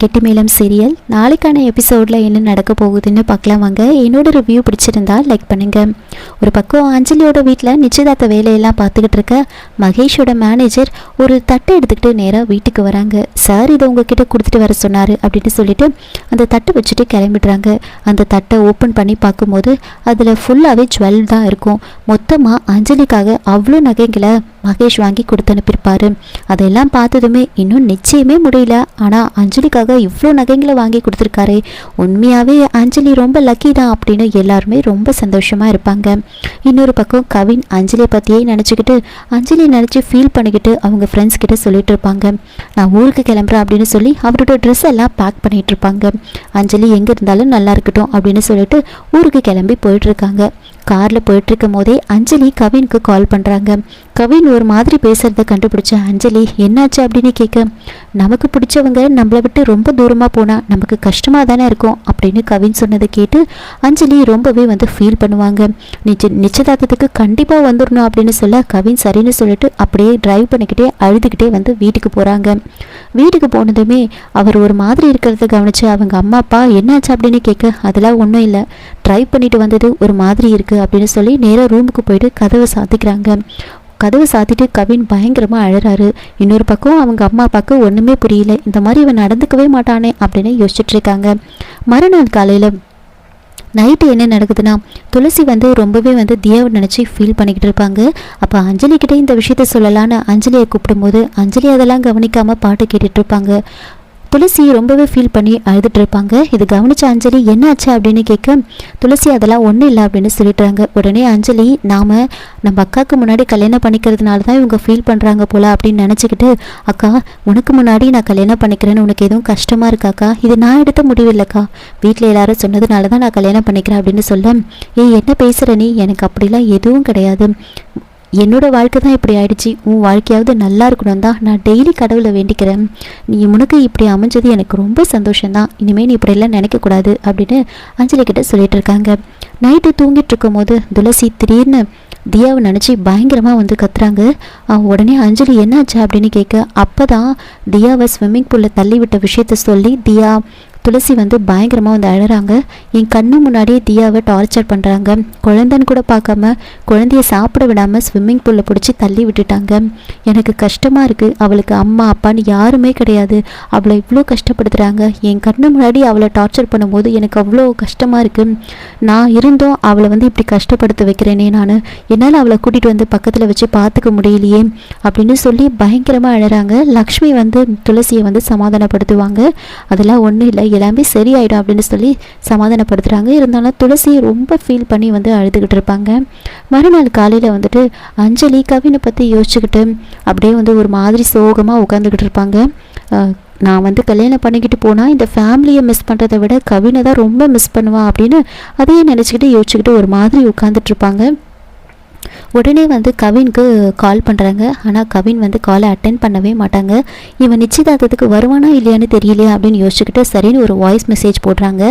கெட்டி மேளம் சீரியல் நாளைக்கான எபிசோடில் என்ன நடக்க போகுதுன்னு பார்க்கலாம் வாங்க. என்னோட ரிவ்யூ பிடிச்சிருந்தா லைக் பண்ணுங்க. ஒரு பக்கம் அஞ்சலியோட வீட்டில் நிச்சயதார்த்த வேலையெல்லாம் பார்த்துக்கிட்டு இருக்க மகேஷோட மேனேஜர் ஒரு தட்டை எடுத்துக்கிட்டு நேராக வீட்டுக்கு வராங்க. சார் இதை உங்ககிட்ட கொடுத்துட்டு வர சொன்னார் அப்படின்னு சொல்லிட்டு அந்த தட்டை வச்சுட்டு கிளம்பிடுறாங்க. அந்த தட்டை ஓப்பன் பண்ணி பார்க்கும்போது அதில் ஃபுல்லாகவே ஜுவல் தான் இருக்கும். மொத்தமாக அஞ்சலிக்காக அவ்வளோ நகைங்களை மகேஷ் வாங்கி கொடுத்து அனுப்பியிருப்பாரு அதையெல்லாம் பார்த்ததுமே இன்னும் நிச்சயமே முடியல. ஆனால் அஞ்சலிக்காக இவ்வளோ நகைங்களை வாங்கி கொடுத்துருக்காரு. உண்மையாகவே அஞ்சலி ரொம்ப லக்கி தான் அப்படின்னு எல்லாருமே ரொம்ப சந்தோஷமாக இருப்பாங்க. இன்னொரு பக்கம் கவின் அஞ்சலியை பற்றியே நினச்சிக்கிட்டு அஞ்சலியை நினச்சி ஃபீல் பண்ணிக்கிட்டு அவங்க ஃப்ரெண்ட்ஸ் கிட்ட சொல்லிட்டு இருப்பாங்க. நான் ஊருக்கு கிளம்புறேன் அப்படின்னு சொல்லி அவரோட ட்ரெஸ் எல்லாம் பேக் பண்ணிட்டு இருப்பாங்க. அஞ்சலி எங்கே இருந்தாலும் நல்லா இருக்கட்டும் அப்படின்னு சொல்லிட்டு ஊருக்கு கிளம்பி போயிட்டு இருக்காங்க. காரில் போயிட்டு இருக்கும் போதே அஞ்சலி கவினுக்கு கால் பண்ணுறாங்க கவின் ஒரு மாதிரி பேசுறத கண்டுபிடிச்ச அஞ்சலி என்னாச்சு? அப்படின்னு கேட்க நமக்கு பிடிச்சவங்க நம்மளை விட்டு ரொம்ப தூரமாக போனால் நமக்கு கஷ்டமாக தானே இருக்கும்? அப்படின்னு கவின் சொன்னதை கேட்டு அஞ்சலி ரொம்பவே வந்து ஃபீல் பண்ணுவாங்க. நிச்ச நிச்சயதார்த்தத்துக்கு கண்டிப்பாக வந்துடணும் அப்படின்னு சொல்ல கவின் சரின்னு சொல்லிட்டு அப்படியே டிரைவ் பண்ணிக்கிட்டே அழுதுகிட்டே வந்து வீட்டுக்கு போகிறாங்க வீட்டுக்கு போனதுமே அவர் ஒரு மாதிரி இருக்கிறத கவனிச்சு அவங்க அம்மா அப்பா என்னாச்சு? அப்படின்னு கேட்க அதெல்லாம் ஒன்றும் இல்லை. ட்ரை பண்ணிட்டு வந்தது ஒரு மாதிரி இருக்குது அப்படின்னு சொல்லி நேராக ரூமுக்கு போயிட்டு கதவை சாத்திக்கிறாங்க. கதவை சாத்திட்டு கவின் பயங்கரமாக அழறாரு. இன்னொரு பக்கம் அவங்க அம்மா அப்பாவுக்கு ஒன்றுமே புரியல. இந்த மாதிரி இவன் நடந்துக்கவே மாட்டானே அப்படின்னு யோசிச்சுட்டு இருக்காங்க. மறுநாள் காலையில் நைட்டு என்ன நடக்குதுன்னா துளசி வந்து ரொம்பவே வந்து தியாவை நினச்சி ஃபீல் பண்ணிக்கிட்டு இருப்பாங்க. அப்போ அஞ்சலிக்கிட்டே இந்த விஷயத்த சொல்லலான்னு அஞ்சலியை கூப்பிடும்போது அஞ்சலி அதெல்லாம் கவனிக்காமல் பாட்டு கேட்டுட்ருப்பாங்க துளசி ரொம்பவே ஃபீல் பண்ணி அழுதுட்டு இருப்பாங்க இது கவனிச்ச அஞ்சலி என்னாச்சு அப்படின்னு கேட்க துளசி அதெல்லாம் ஒன்றும் இல்லை அப்படின்னு சொல்லிட்டுறாங்க உடனே அஞ்சலி நாம் நம்ம அக்காவுக்கு முன்னாடி கல்யாணம் பண்ணிக்கிறதுனால தான் இவங்க ஃபீல் பண்ணுறாங்க போல அப்படின்னு நினச்சிக்கிட்டு அக்கா உனக்கு முன்னாடி நான் கல்யாணம் பண்ணிக்கிறேன்னு உனக்கு எதுவும் கஷ்டமாக இருக்காக்கா இது நான் எடுத்த முடிவில்லைக்கா வீட்டில் எல்லாரும் சொன்னதுனால தான் நான் கல்யாணம் பண்ணிக்கிறேன் அப்படின்னு சொல்ல ஏய் என்ன பேசுகிற நீ? எனக்கு அப்படிலாம் எதுவும் கிடையாது. என்னோட வாழ்க்கை தான் இப்படி ஆயிடுச்சு. உன் வாழ்க்கையாவது நல்லா இருக்கணும் தான் நான் டெய்லி கடவுளை வேண்டிக்கிறேன். நீ உனக்கு இப்படி அமைஞ்சது எனக்கு ரொம்ப சந்தோஷம்தான். இனிமேல் நீ இப்படியெல்லாம் நினைக்கக்கூடாது அப்படின்னு அஞ்சலி கிட்ட சொல்லிட்டு இருக்காங்க. நைட்டு தூங்கிட்டு இருக்கும் போது துளசி திடீர்னு தியாவை நினச்சி பயங்கரமாக வந்து கத்துறாங்க. உடனே அஞ்சலி என்னாச்சு? அப்படின்னு கேட்க அப்போ தான் தியாவை ஸ்விம்மிங் பூலில் தள்ளி விட்ட விஷயத்த சொல்லி தியா துளசி வந்து பயங்கரமாக வந்து அழகிறாங்க என் கண்ணு முன்னாடியே தியாவை டார்ச்சர் பண்ணுறாங்க குழந்தைன்னு கூட பார்க்காம குழந்தைய சாப்பிட விடாமல் ஸ்விம்மிங் பூலில் பிடிச்சி தள்ளி விட்டுட்டாங்க. எனக்கு கஷ்டமாக இருக்குது அவளுக்கு அம்மா அப்பான்னு யாருமே கிடையாது. அவளை இவ்வளோ கஷ்டப்படுத்துகிறாங்க என் கண்ணு முன்னாடி அவளை டார்ச்சர் பண்ணும்போது எனக்கு அவ்வளோ கஷ்டமாக இருக்குது நான் இருந்தும் அவளை வந்து இப்படி கஷ்டப்படுத்த வைக்கிறேனே நான். என்னால் அவளை கூட்டிகிட்டு வந்து பக்கத்தில் வச்சு பார்த்துக்க முடியலையே அப்படின்னு சொல்லி பயங்கரமாக அழகிறாங்க லக்ஷ்மி வந்து துளசியை வந்து சமாதானப்படுத்துவாங்க. அதெல்லாம் ஒன்றும் இல்லை. எல்லாமே சரியாயிடும் அப்படின்னு சொல்லி சமாதானப்படுத்துகிறாங்க இருந்தாலும் துளசி ரொம்ப ஃபீல் பண்ணி வந்து அழுதுகிட்டு இருப்பாங்க. மறுநாள் காலையில் வந்துட்டு அஞ்சலி கவினை பற்றி யோசிச்சுக்கிட்டு அப்படியே வந்து ஒரு மாதிரி சோகமாக உட்காந்துக்கிட்டு இருப்பாங்க. நான் வந்து கல்யாணம் பண்ணிக்கிட்டு போனால் இந்த ஃபேமிலியை மிஸ் பண்ணுறதை விட கவினை தான் ரொம்ப மிஸ் பண்ணுவான் அப்படின்னு அதையே நினச்சிக்கிட்டு யோசிச்சுக்கிட்டு ஒரு மாதிரி உட்காந்துட்டு இருப்பாங்க. உடனே வந்து கவினுக்கு கால் பண்ணுறாங்க ஆனால் கவின் வந்து காலை அட்டன் பண்ணவே மாட்டாங்க. இவன் நிச்சயதார்த்தத்துக்கு வருவானா இல்லையான்னு தெரியலையா அப்படின்னு யோசிச்சுக்கிட்டு சரின்னு ஒரு வாய்ஸ் மெசேஜ் போடுறாங்க.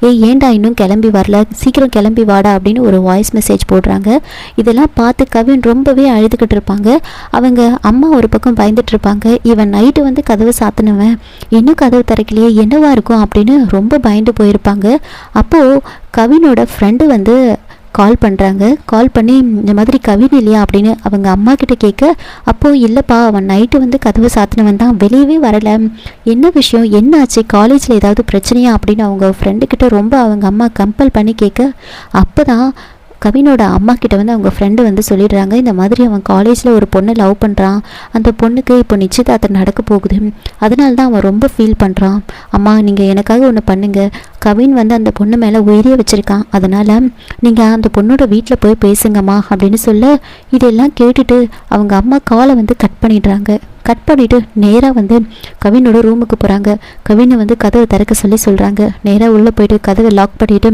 ஏய் ஏன்டா இன்னும் கிளம்பி வரல? சீக்கிரம் கிளம்பி வாடா அப்படின்னு ஒரு வாய்ஸ் மெசேஜ் போடுறாங்க. இதெல்லாம் பார்த்து கவின் ரொம்பவே அழுதுகிட்டு இருப்பாங்க. அவங்க அம்மா ஒரு பக்கம் பயந்துட்டு இருப்பாங்க. இவன் நைட்டு வந்து கதவை சாத்தினவன். இன்னும் கதவு திறக்கலையே என்னவா இருக்கும் அப்படின்னு ரொம்ப பயந்து போயிருப்பாங்க. அப்போது கவினோட ஃப்ரெண்டு வந்து கால் பண்ணுறாங்க கால் பண்ணி இந்த மாதிரி கவின் இல்லையா அப்படின்னு அவங்க அம்மா கிட்ட கேட்க அப்போது இல்லைப்பா அவன் நைட்டு வந்து கதவை சாத்தினவன் தான் வெளியவே வரலை. என்ன விஷயம்? என்ன ஆச்சு? காலேஜில் ஏதாவது பிரச்சனையா? அப்படின்னு அவங்க ஃப்ரெண்டு கிட்ட ரொம்ப அவங்க அம்மா கம்பல் பண்ணி கேட்க அப்போ தான் கவினோட அம்மா கிட்ட வந்து அவங்க ஃப்ரெண்டு வந்து சொல்லிடுறாங்க இந்த மாதிரி அவன் காலேஜில் ஒரு பொண்ணை லவ் பண்ணுறான் அந்த பொண்ணுக்கு இப்போ நிச்சயதார்த்தம் நடக்க போகுது. அதனால தான் அவன் ரொம்ப ஃபீல் பண்ணுறான் அம்மா நீங்கள் எனக்காக ஒன்று பண்ணுங்கள் கவின் வந்து அந்த பொண்ணு மேலே உயிரியே வச்சுருக்கான். அதனால் நீங்கள் அந்த பொண்ணோட வீட்டில் போய் பேசுங்கம்மா அப்படின்னு சொல்ல இதெல்லாம் கேட்டுட்டு அவங்க அம்மா காலை வந்து கட் பண்ணிடுறாங்க. கட் பண்ணிவிட்டு நேராக வந்து கவினோட ரூமுக்கு போகிறாங்க கவினை வந்து கதவை திறக்க சொல்லி சொல்கிறாங்க நேராக உள்ளே போயிட்டு கதவை லாக் பண்ணிவிட்டு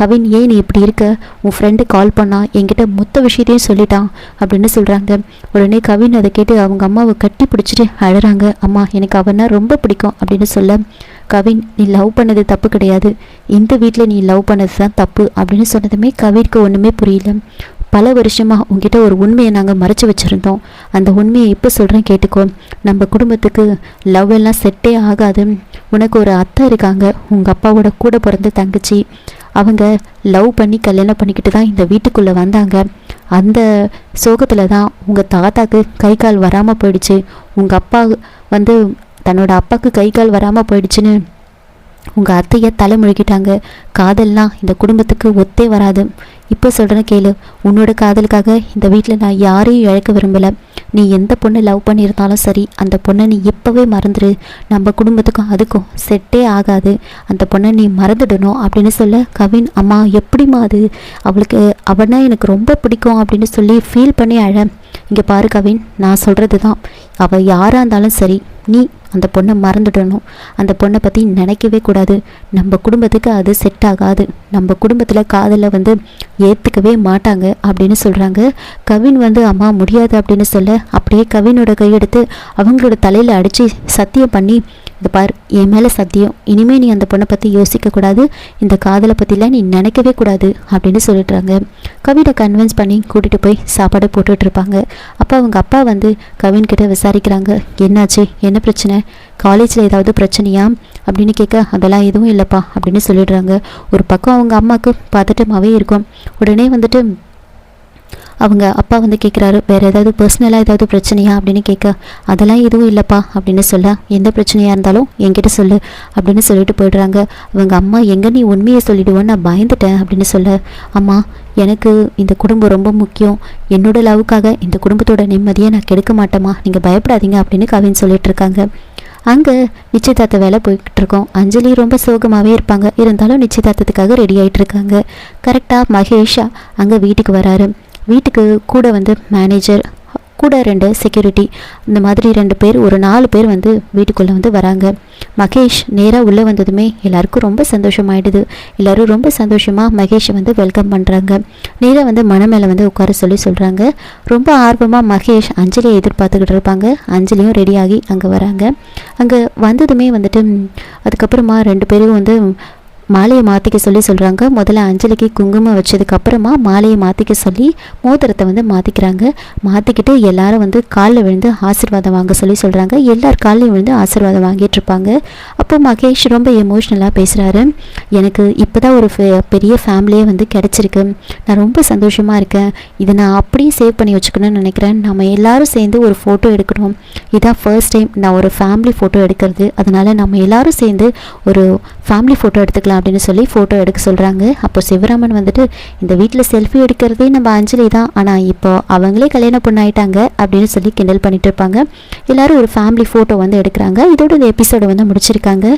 கவின் ஏன் நீ இப்படி இருக்க? உன் ஃப்ரெண்டு கால் பண்ணான் என்கிட்ட மொத்த விஷயத்தையும் சொல்லிட்டான். அப்படின்னு சொல்கிறாங்க உடனே கவின் அதை கேட்டு அவங்க அம்மாவை கட்டி பிடிச்சிட்டு அழுறாங்க. அம்மா எனக்கு அவனா ரொம்ப பிடிக்கும். அப்படின்னு சொல்ல கவின் நீ லவ் பண்ணது தப்பு கிடையாது. இந்த வீட்டில் நீ லவ் பண்ணது தான் தப்பு அப்படின்னு சொன்னதுமே கவினுக்கு ஒன்றுமே புரியல. பல வருஷமாக உங்ககிட்ட ஒரு உண்மையை நாங்கள் மறைச்சி வச்சுருந்தோம். அந்த உண்மையை இப்போ சொல்கிறேன் கேட்டுக்கோ. நம்ம குடும்பத்துக்கு லவ் எல்லாம் செட்டே ஆகாது. உனக்கு ஒரு அத்தை இருக்காங்க. உங்கள் அப்பாவோட கூட பிறந்த தங்கச்சி. அவங்க லவ் பண்ணி கல்யாணம் பண்ணிக்கிட்டு தான் இந்த வீட்டுக்குள்ளே வந்தாங்க. அந்த சோகத்தில் தான் உங்கள் தாத்தாக்கு கை கால் வராமல் போயிடுச்சு. உங்கள் அப்பா வந்து தன்னோட அப்பாவுக்கு கை கால் வராமல் போயிடுச்சுன்னு உங்கள் அத்தையை தலை முழுகிட்டாங்க காதல்னால் இந்த குடும்பத்துக்கு ஒத்தே வராது. இப்போ சொல்கிறேன் கேளு உன்னோட காதலுக்காக இந்த வீட்டில் நான் யாரையும் இழக்க விரும்பலை. நீ எந்த பொண்ணை லவ் பண்ணியிருந்தாலும் சரி அந்த பொண்ணை நீ இப்போவே மறந்துடு நம்ம குடும்பத்துக்கும் அதுக்கும் செட்டே ஆகாது. அந்த பொண்ணை நீ மறந்துடணும் அப்படின்னு சொல்ல கவின் அம்மா எப்படிம்மா அது? அவளுக்கு அவனா எனக்கு ரொம்ப பிடிக்கும் அப்படின்னு சொல்லி ஃபீல் பண்ணி அழ. இங்கே பாரு கவின் நான் சொல்கிறது தான் அவள் யாராக இருந்தாலும் சரி நீ அந்த பொண்ணை மறந்துடணும். அந்த பொண்ணை பற்றி நினைக்கவே கூடாது. நம்ம குடும்பத்துக்கு அது செட் ஆகாது. நம்ம குடும்பத்தில் காதலை வந்து ஏற்றுக்கவே மாட்டாங்க அப்படின்னு சொல்கிறாங்க கவின் வந்து அம்மா முடியாது அப்படின்னு சொல்ல அப்படியே கவினோட கையெடுத்து அவங்களோட தலையில் அடித்து சத்தியம் பண்ணி இது பார் என் மேலே சத்தியம். இனிமேல் நீ அந்த பொண்ணை பற்றி யோசிக்கக்கூடாது இந்த காதலை பற்றிலாம் நீ நினைக்கவே கூடாது அப்படின்னு சொல்லிடுறாங்க. கவினை கன்வின்ஸ் பண்ணி கூட்டிகிட்டு போய் சாப்பாடு போட்டுட்ருப்பாங்க அப்போ அவங்க அப்பா வந்து கவின்கிட்ட விசாரிக்கிறாங்க. என்னாச்சு? என்ன பிரச்சனை? காலேஜில் ஏதாவது பிரச்சனையா? அப்படின்னு கேட்க அதெல்லாம் எதுவும் இல்லைப்பா அப்படின்னு சொல்லிடுறாங்க. ஒரு பக்கம் அவங்க அம்மாவுக்கு பதட்டமாகவே இருக்கும். உடனே வந்துட்டு அவங்க அப்பா வந்து கேட்குறாரு வேறு ஏதாவது பர்சனலாக ஏதாவது பிரச்சனையா? அப்படின்னு கேட்க அதெல்லாம் எதுவும் இல்லைப்பா அப்படின்னு சொல்ல எந்த பிரச்சனையாக இருந்தாலும் என்கிட்ட சொல்லு அப்படின்னு சொல்லிட்டு போயிடுறாங்க. அவங்க அம்மா எங்கே நீ உண்மையை சொல்லிடுவோன்னு நான் பயந்துட்டேன் அப்படின்னு சொல்ல அம்மா எனக்கு இந்த குடும்பம் ரொம்ப முக்கியம். என்னோட லவுக்காக இந்த குடும்பத்தோட நிம்மதியை நான் கெடுக்க மாட்டேம்மா. நீங்கள் பயப்படாதீங்க அப்படின்னு கவின் சொல்லிட்டு இருக்காங்க. அங்கே நிச்சயதார்த்த வேலை போய்கிட்டு இருக்கோம் அஞ்சலி ரொம்ப சோகமாகவே இருப்பாங்க. இருந்தாலும் நிச்சயதார்த்தத்துக்காக ரெடி ஆகிட்டு இருக்காங்க கரெக்டாக மகேஷா அங்கே வீட்டுக்கு வராரு. வீட்டுக்கு கூட வந்து மேனேஜர் கூட ரெண்டு செக்யூரிட்டி இந்த மாதிரி ரெண்டு பேர் ஒரு நாலு பேர் வந்து வீட்டுக்குள்ளே வந்து வராங்க. மகேஷ் நேராக உள்ளே வந்ததுமே எல்லாருக்கும் ரொம்ப சந்தோஷமாயிடுது. எல்லோரும் ரொம்ப சந்தோஷமாக மகேஷை வந்து வெல்கம் பண்ணுறாங்க நேராக வந்து மன மேலே வந்து உட்கார சொல்லி சொல்கிறாங்க ரொம்ப ஆர்வமாக மகேஷ் அஞ்சலியை எதிர்பார்த்துக்கிட்டு இருப்பாங்க. அஞ்சலியும் ரெடியாகி அங்கே வராங்க. அங்கே வந்ததுமே வந்துட்டு அதுக்கப்புறமா ரெண்டு பேரும் வந்து மாலையை மாற்றிக்க சொல்லி சொல்கிறாங்க முதல்ல அஞ்சலிக்கு குங்குமம் வச்சதுக்கப்புறமா மாலையை மாற்றிக்க சொல்லி மோதிரத்தை வந்து மாற்றிக்கிறாங்க மாற்றிக்கிட்டு எல்லாரும் வந்து காலில் விழுந்து ஆசீர்வாதம் வாங்க சொல்லி சொல்கிறாங்க எல்லார் காலையும் விழுந்து ஆசீர்வாதம் வாங்கிட்டு இருப்பாங்க. அப்போ மகேஷ் ரொம்ப எமோஷ்னலாக பேசுகிறாரு எனக்கு இப்போ தான் ஒரு பெரிய ஃபேமிலியே வந்து கிடச்சிருக்கு. நான் ரொம்ப சந்தோஷமாக இருக்கேன். இதை நான் அப்படியே சேவ் பண்ணி வச்சுக்கணும்னு நினைக்கிறேன். நம்ம எல்லாரும் சேர்ந்து ஒரு ஃபோட்டோ எடுக்கணும். இதான் ஃபர்ஸ்ட் டைம் நான் ஒரு ஃபேமிலி ஃபோட்டோ எடுக்கிறது. அதனால் நம்ம எல்லாரும் சேர்ந்து ஒரு ஃபேமிலி ஃபோட்டோ எடுத்துக்கலாம். எடுத்துக்கலாம் அப்படின்னு சொல்லி ஃபோட்டோ எடுக்க சொல்கிறாங்க அப்போ சிவராமன் வந்துட்டு இந்த வீட்டில் செல்ஃபி எடுக்கிறதே நம்ம அஞ்சலி தான். ஆனால் இப்போ அவங்களே கல்யாணம் பொண்ணாயிட்டாங்க அப்படின்னு சொல்லி கிண்டல் பண்ணிட்டு இருப்பாங்க. எல்லாரும் ஒரு ஃபேமிலி ஃபோட்டோ வந்து எடுக்கிறாங்க. இதோட இந்த எபிசோடு வந்து முடிச்சிருக்காங்க.